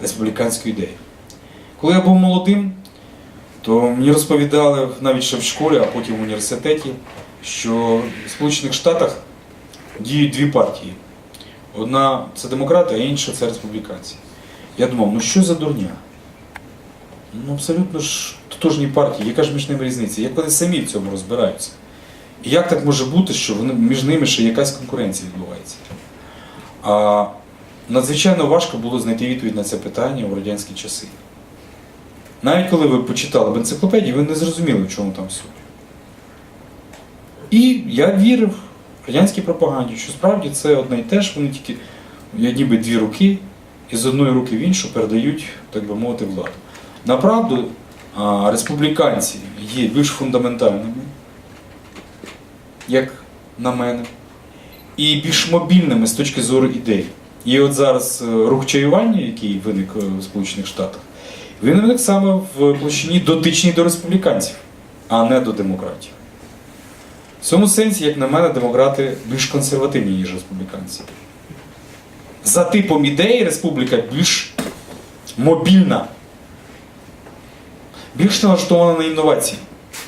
республіканську ідею. Коли я був молодим, то мені розповідали навіть ще в школі, а потім в університеті, що в Сполучених Штатах діють дві партії. Одна це демократи, а інша це республіканці. Я думав, ну що за дурня? Ну абсолютно ж тотожні партії, яка ж між ними різниця? Як вони самі в цьому розбираються? І як так може бути, що вони, між ними ще якась конкуренція відбувається? А надзвичайно важко було знайти відповідь на це питання у радянські часи. Навіть коли ви почитали в енциклопедії, ви не зрозуміли, в чому там суть. І я вірив радянській пропаганді, що справді це одне і те ж, вони тільки є ніби дві руки, і з одної руки в іншу передають, так би мовити, владу. Направду, республіканці є більш фундаментальними, як на мене, і більш мобільними з точки зору ідей. І от зараз е, рух чаювання, який виник е, в Сполучених Штатах, він виник саме в площині дотичній до республіканців, а не до демократів. В цьому сенсі, як на мене, демократи більш консервативні, ніж республіканці. За типом ідеї республіка більш мобільна, більш налаштована на інновації,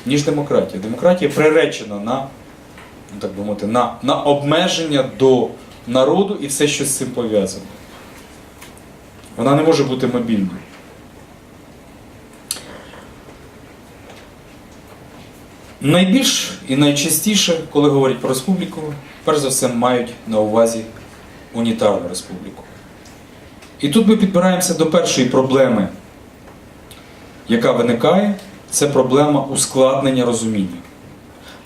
ніж демократія. Демократія приречена на, ну, так би мовити, на, на обмеження до народу і все, що з цим пов'язано. Вона не може бути мобільною. Найбільш і найчастіше, коли говорять про республіку, перш за все мають на увазі унітарну республіку. І тут ми підбираємося до першої проблеми, яка виникає, це проблема ускладнення розуміння.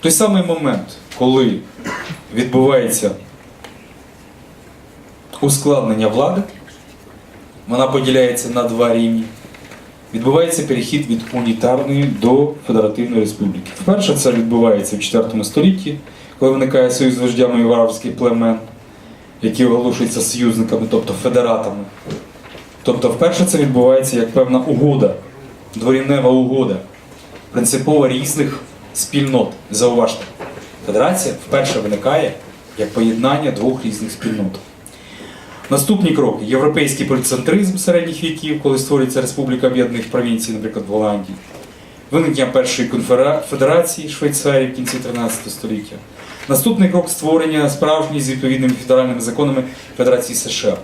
Той самий момент, коли відбувається ускладнення влади, вона поділяється на два рівні. Відбувається перехід від унітарної до федеративної республіки. Вперше це відбувається в 4 столітті, коли виникає союз вождями і варварських племен, які оголошуються союзниками, тобто федератами. Тобто, вперше це відбувається як певна угода, дворівнева угода, принципова різних спільнот. Зауважте, федерація вперше виникає як поєднання двох різних спільнот. Наступні кроки європейський поліцентризм середніх віків, коли створюється Республіка Об'єднаних Провінцій, наприклад, в Голландії, виникнення першої конфера- федерації Швейцарії в кінці 13 століття. Наступний крок створення справжньої з відповідними федеральними законами Федерації США.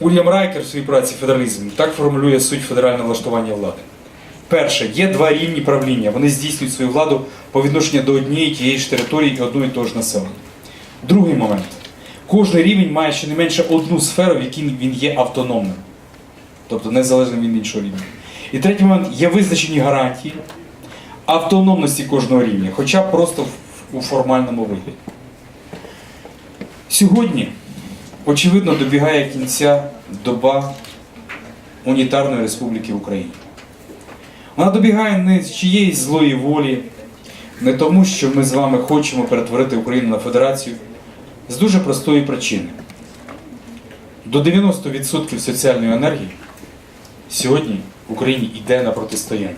Ульям Райкер в своїй праці Федералізм так формулює суть федерального влаштування влади. Перше, є два рівні правління. Вони здійснюють свою владу по відношенню до однієї тієї ж території і одного і того ж населення. Другий момент. Кожний рівень має щонайменше одну сферу, в якій він є автономним, тобто незалежним від іншого рівня. І третій момент є визначені гарантії автономності кожного рівня, хоча просто у формальному вигляді. Сьогодні, очевидно, добігає кінця доба унітарної республіки України. Вона добігає не з чиєїсь злої волі, не тому, що ми з вами хочемо перетворити Україну на федерацію, з дуже простої причини. До 90% соціальної енергії сьогодні в Україні йде на протистояння.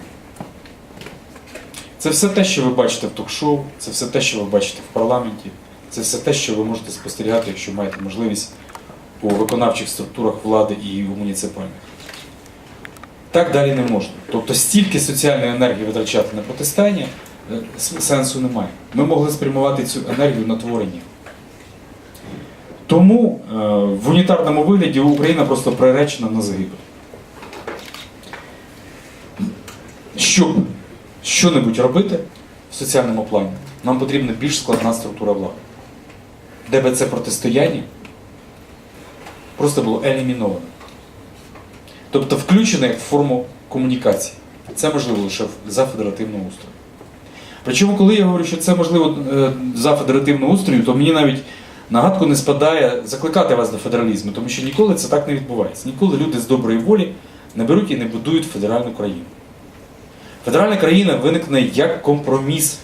Це все те, що ви бачите в ток-шоу, це все те, що ви бачите в парламенті, це все те, що ви можете спостерігати, якщо маєте можливість у виконавчих структурах влади і у муніципальних. Так далі не можна. Тобто стільки соціальної енергії витрачати на протистояння е, сенсу немає. Ми могли спрямувати цю енергію на творення. Тому е, в унітарному вигляді Україна просто приречена на загибель. Щоб що-небудь робити в соціальному плані, нам потрібна більш складна структура влади. Де би це протистояння просто було еліміновано. Тобто включено як форму комунікації. Це можливо лише за федеративного устрою. Причому, коли я говорю, що це можливо е, за федеративного устрою, то мені навіть нагадку не спадає закликати вас до федералізму, тому що ніколи це так не відбувається. Ніколи люди з доброї волі не беруть і не будують федеральну країну. Федеральна країна виникне як компроміс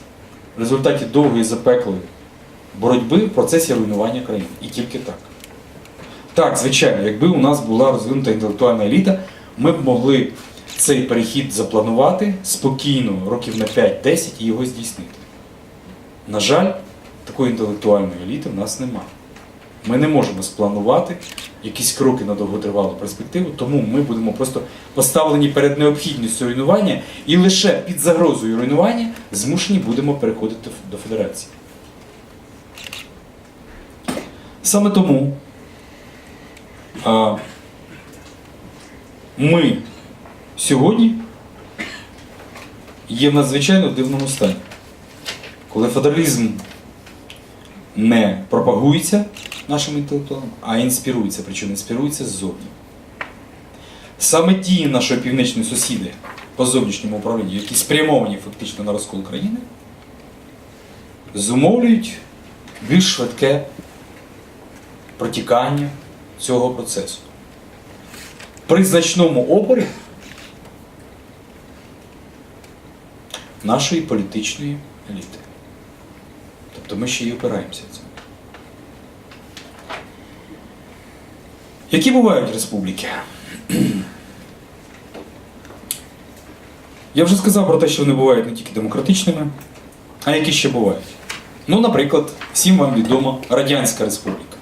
в результаті довгої запеклої боротьби в процесі руйнування країни. І тільки так. Так, звичайно, якби у нас була розвинута інтелектуальна еліта, ми б могли цей перехід запланувати спокійно, років на 5-10 і його здійснити. На жаль, такої інтелектуальної еліти в нас немає. Ми не можемо спланувати якісь кроки на довготривалу перспективу, тому ми будемо просто поставлені перед необхідністю руйнування і лише під загрозою руйнування змушені будемо переходити до федерації. Саме тому а, ми сьогодні є в надзвичайно дивному стані, коли федералізм не пропагується нашим інтелектуалам, а інспірується, причому інспірується ззовні. Саме ті наші північні сусіди по зовнішньому управлінню, які спрямовані фактично на розкол країни, зумовлюють більш швидке протікання цього процесу. При значному опорі нашої політичної еліти. Тобто ми ще й опираємося цьому. Які бувають республіки? Я вже сказав про те, що вони бувають не тільки демократичними, а які ще бувають. Ну, наприклад, всім вам відома Радянська Республіка.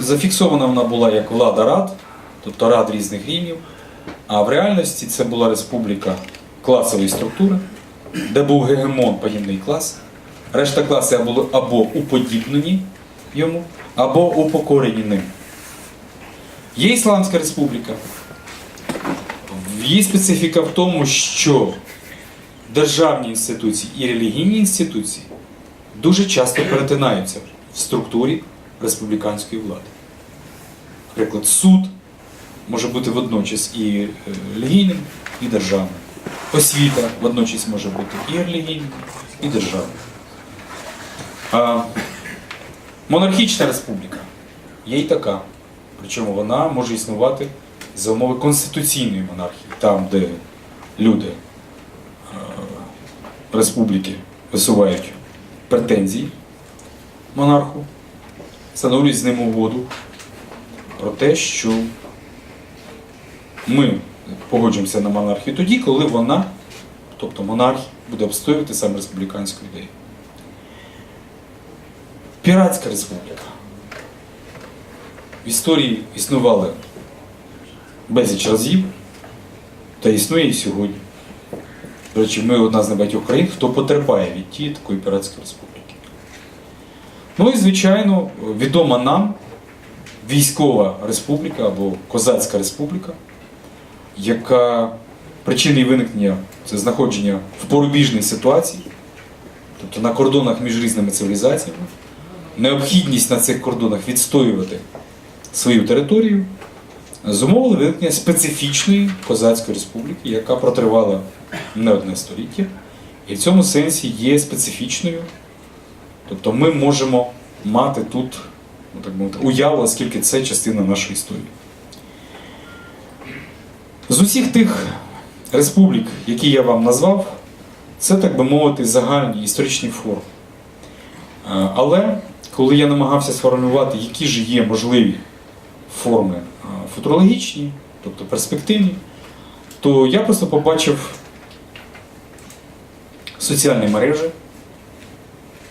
Зафіксована вона була як влада рад, тобто рад різних рівнів. А в реальності це була республіка класової структури, де був гегемон панівний клас. Решта класи були або уподібнені йому, або упокорені ним. Є Ісламська республіка. Її специфіка в тому, що державні інституції і релігійні інституції дуже часто перетинаються в структурі республіканської влади. Наприклад, суд може бути водночас і е, релігійним, і державним. Освіта водночас може бути і релігійним, і державним. А, монархічна республіка є і така. Причому вона може існувати за умови конституційної монархії, там, де люди республіки висувають претензії монарху, встановлюють з ним угоду про те, що ми погоджуємося на монархію тоді, коли вона, тобто монарх, буде обстоювати саме республіканську ідею. Піратська республіка. В історії існували безліч разів, та існує і сьогодні. До речі, ми одна з небагатьох країн, хто потерпає від тієї такої піратської республіки. Ну і, звичайно, відома нам військова республіка або Козацька республіка, яка причиною виникнення це знаходження в порубіжній ситуації, тобто на кордонах між різними цивілізаціями, необхідність на цих кордонах відстоювати свою територію, зумовили виникнення специфічної Козацької республіки, яка протривала не одне століття, і в цьому сенсі є специфічною. Тобто ми можемо мати тут ну, так мовити, уяву, оскільки це частина нашої історії. З усіх тих республік, які я вам назвав, це, так би мовити, загальні історичні форми. Е, Але коли я намагався сформулювати, які ж є можливі форми е, футурологічні, тобто перспективні, то я просто побачив соціальні мережі,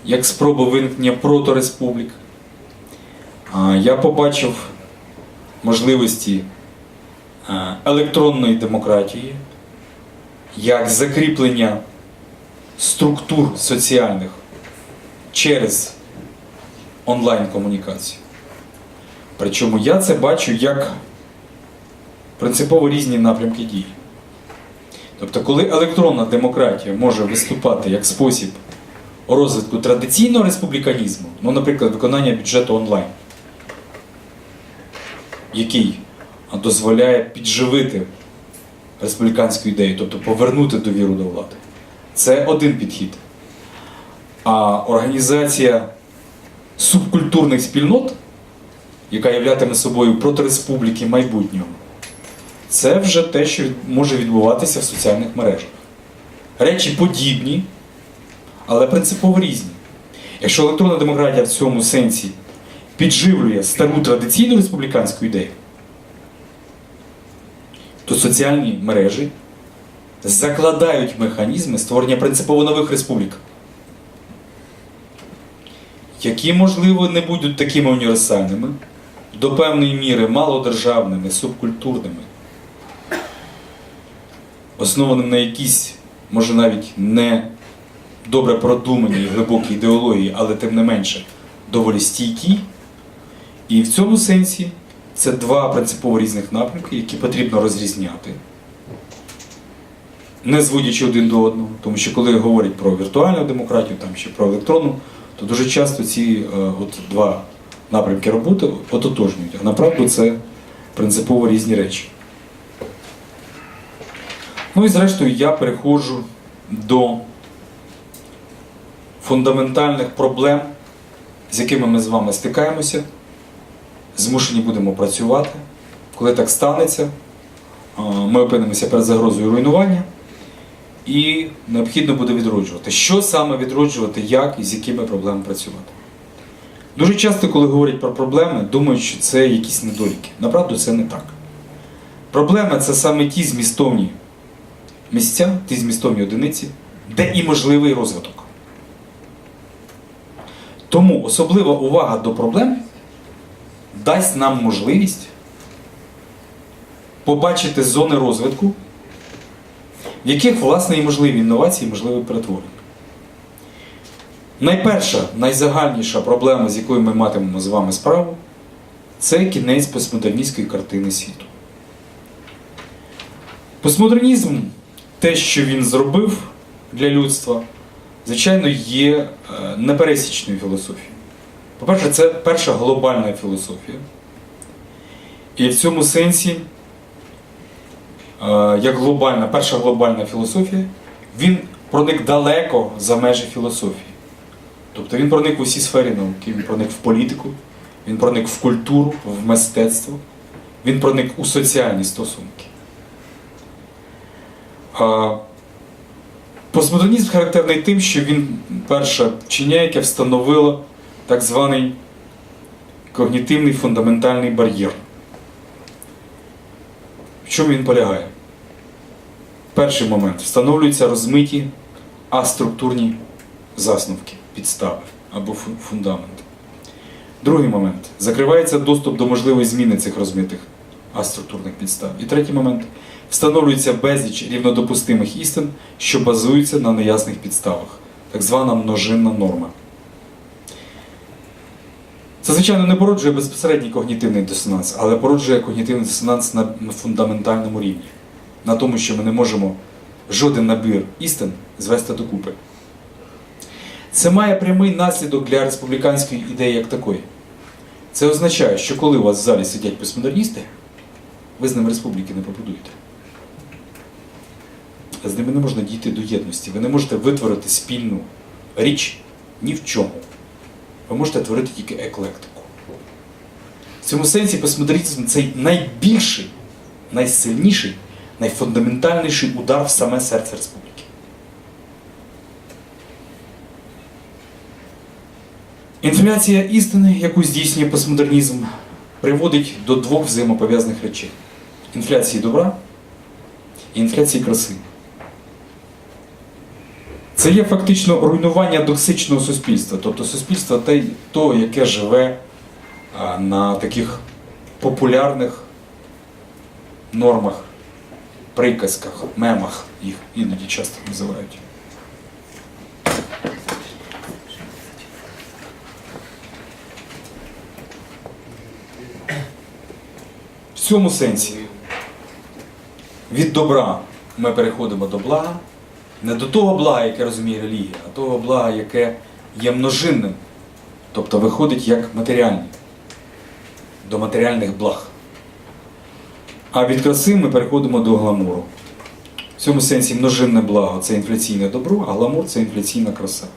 як спроба виникнення протореспублік. Я побачив можливості е, електронної демократії, як закріплення структур соціальних через онлайн-комунікацію. Причому я це бачу як принципово різні напрямки дії. Тобто, коли електронна демократія може виступати як спосіб розвитку традиційного республіканізму, ну, наприклад, виконання бюджету онлайн, який дозволяє підживити республіканську ідею, тобто повернути довіру до влади, це один підхід. А організація субкультурних спільнот, яка являтиме собою протиреспубліки майбутнього, це вже те, що може відбуватися в соціальних мережах. Речі подібні, але принципово різні. Якщо електронна демократія в цьому сенсі підживлює стару традиційну республіканську ідею, соціальні мережі закладають механізми створення принципово нових республік, які, можливо, не будуть такими універсальними, до певної міри малодержавними, субкультурними, основаним на якійсь, може навіть не добре продуманій і глибокій ідеології, але тим не менше доволі стійкій. І в цьому сенсі це два принципово різних напрямки, які потрібно розрізняти, не зводячи один до одного. Тому що коли говорять про віртуальну демократію там, чи про електронну, то дуже часто ці е, от два напрямки роботи ототожнюють. А направду це принципово різні речі. Ну і зрештою я переходжу до фундаментальних проблем, з якими ми з вами стикаємося, змушені будемо працювати. Коли так станеться, ми опинимося перед загрозою руйнування і необхідно буде відроджувати. Що саме відроджувати, як і з якими проблемами працювати. Дуже часто, коли говорять про проблеми, думають, що це якісь недоліки. Направду це не так. Проблеми це саме ті змістовні місця, ті змістовні одиниці, де і можливий розвиток. Тому особлива увага до проблем дасть нам можливість побачити зони розвитку, в яких, власне, і можливі інновації, і можливе перетворення. Найперша, найзагальніша проблема, з якою ми матимемо з вами справу, це кінець постмодерністської картини світу. Постмодернізм, те, що він зробив для людства, звичайно, є е, непересічною філософією. По-перше, це перша глобальна філософія. І в цьому сенсі, е, як глобальна, перша глобальна філософія, він проник далеко за межі філософії. Тобто він проник в усі сфери науки, він проник в політику, він проник в культуру, в мистецтво, він проник у соціальні стосунки. Постмодернізм характерний тим, що він перше вчення, яке встановило так званий когнітивний фундаментальний бар'єр. В чому він полягає? Перший момент встановлюються розмиті аструктурні засновки, підстави або фу- фундаменти. Другий момент закривається доступ до можливої зміни цих розмитих аструктурних підстав. І третій момент встановлюється безліч рівнодопустимих істин, що базуються на неясних підставах, так звана множинна норма. Це, звичайно, не породжує безпосередній когнітивний дисонанс, але породжує когнітивний дисонанс на фундаментальному рівні, на тому, що ми не можемо жоден набір істин звести докупи. Це має прямий наслідок для республіканської ідеї як такої. Це означає, що коли у вас в залі сидять постмодерністи, ви з ними республіки не побудуєте. З ними не можна дійти до єдності. Ви не можете витворити спільну річ ні в чому. Ви можете творити тільки еклектику. В цьому сенсі постмодернізм це найбільший, найсильніший, найфундаментальніший удар в саме серце республіки. Інфляція істини, яку здійснює постмодернізм, приводить до двох взаємопов'язаних речей: інфляції добра і інфляції краси. Це є фактично руйнування доксичного суспільства, тобто суспільства те- того, яке живе на таких популярних нормах, приказках, мемах, їх іноді часто називають. В цьому сенсі від добра ми переходимо до блага, не до того блага, яке розуміє релігія, а того блага, яке є множинним, тобто виходить як матеріальне, до матеріальних благ. А від краси ми переходимо до гламуру. В цьому сенсі множинне благо це інфляційне добро, а гламур це інфляційна краса.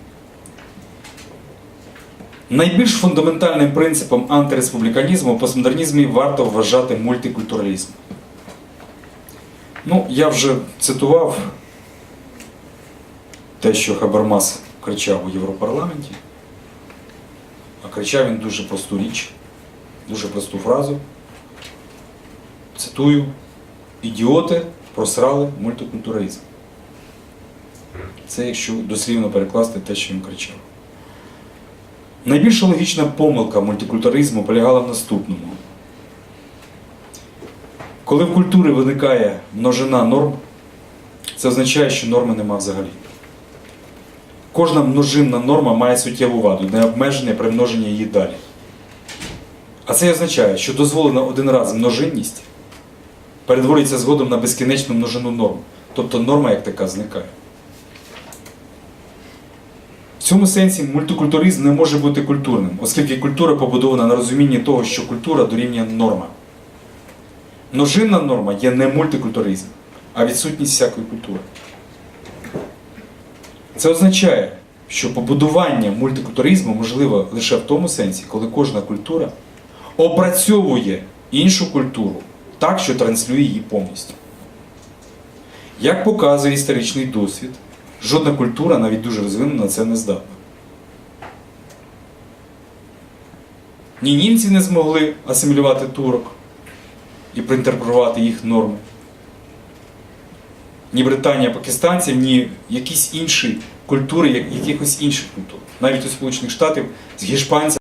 Найбільш фундаментальним принципом антиреспубліканізму в постмодернізмі варто вважати мультикультуралізм. Ну, я вже цитував те, що Хабармас кричав у Європарламенті. А кричав він дуже просту річ, дуже просту фразу. Цитую: ідіоти просрали мультикультуралізм. Це якщо дослівно перекласти те, що він кричав. Найбільша логічна помилка мультикультуралізму полягала в наступному. Коли в культурі виникає множина норм, це означає, що норми нема взагалі. Кожна множинна норма має суттєву ваду, необмежене примноження її далі. А це означає, що дозволена один раз множинність перетворюється згодом на безкінечну множину норм. Тобто норма як така зникає. В цьому сенсі мультикультуризм не може бути культурним, оскільки культура побудована на розумінні того, що культура дорівнює норма. Множинна норма є не мультикультуризм, а відсутність всякої культури. Це означає, що побудування мультикультуризму можливо лише в тому сенсі, коли кожна культура опрацьовує іншу культуру так, що транслює її повністю. Як показує історичний досвід, жодна культура, навіть дуже розвинена, на це не здатна. Ні німці не змогли асимілювати турок і проінтерпретувати їх норми. Ні Британія пакистанців, ні якісь інші культури, як- якихось інших культур. Навіть у Сполучених Штатів з гішпанцями.